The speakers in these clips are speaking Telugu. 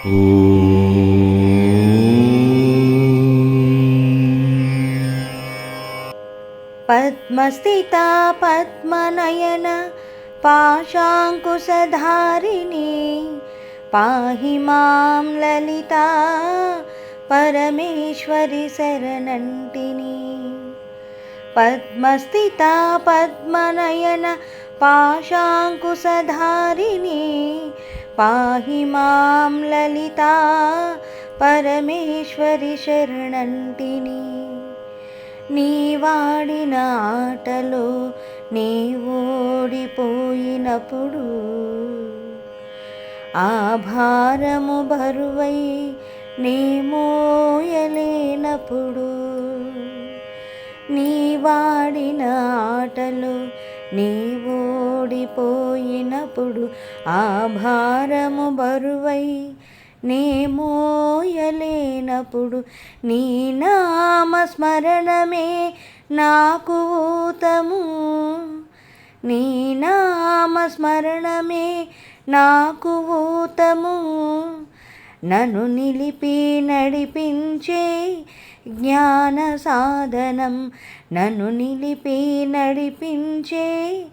పద్మస్థిత పద్మనయన పాశాంకుశధారిణి పాహి మాం లలిత పరమేశ్వరి శరణంటిని. పద్మస్థిత పద్మనయన పాశాంకుశధారిణి పాహి మాం లలిత పరమేశ్వరి శరణంటిని నీ వాడిన ఆటలో నీ ఓడిపోయినప్పుడు ఆ భారము బరువై నీ మోయలేనప్పుడు నీ వాడిన ఆటలో నీ ఓడిపోయినప్పుడు ఆ భారము బరువై నే మోయలేనప్పుడు నీ నామస్మరణమే నాకు ఊతము. నీ నామస్మరణమే నాకు ఊతము. నన్ను నిలిపి నడిపించే జ్ఞాన సాధనం నన్ను నిలిపి నడిపించే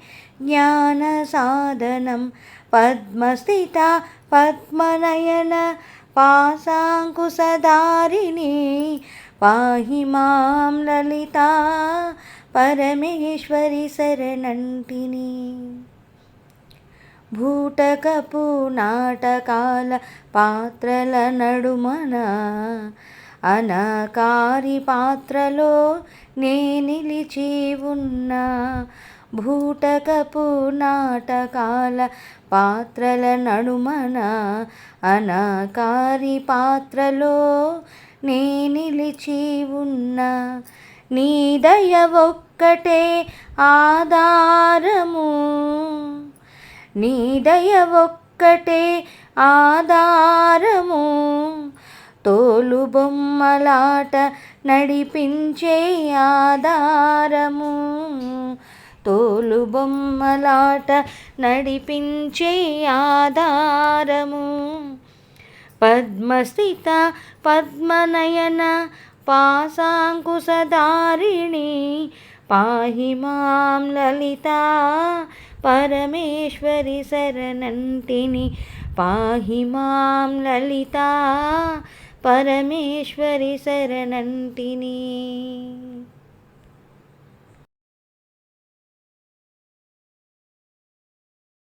జ్ఞాన సాధనం పద్మస్థిత పద్మనయన పాశాంకుశధారిణి పాహి మాం లలితా పరమేశ్వరి శరణంటిని. భూటకపు నాటకాల పాత్రల నడుమన అనకారి పాత్రలో నే నిలిచి ఉన్నా భూటకపు నాటకాల పాత్రల నడుమన అనకారి పాత్రలో నే నిలిచి ఉన్నా నీ దయ ఒక్కటే ఆధారము. నీ దయ ఒక్కటే ఆధారము. తోలు బొమ్మలాట నడిపించే ఆధారము. తోలు బొమ్మలాట నడిపించే ఆధారము. పద్మస్థిత పద్మనయన పాశాంకుశధారిణి పాహి మాం లలితా పరమేశ్వరి శరణంటిని పాహి మాం లలితా పరమేశ్వరి శరణంటిని.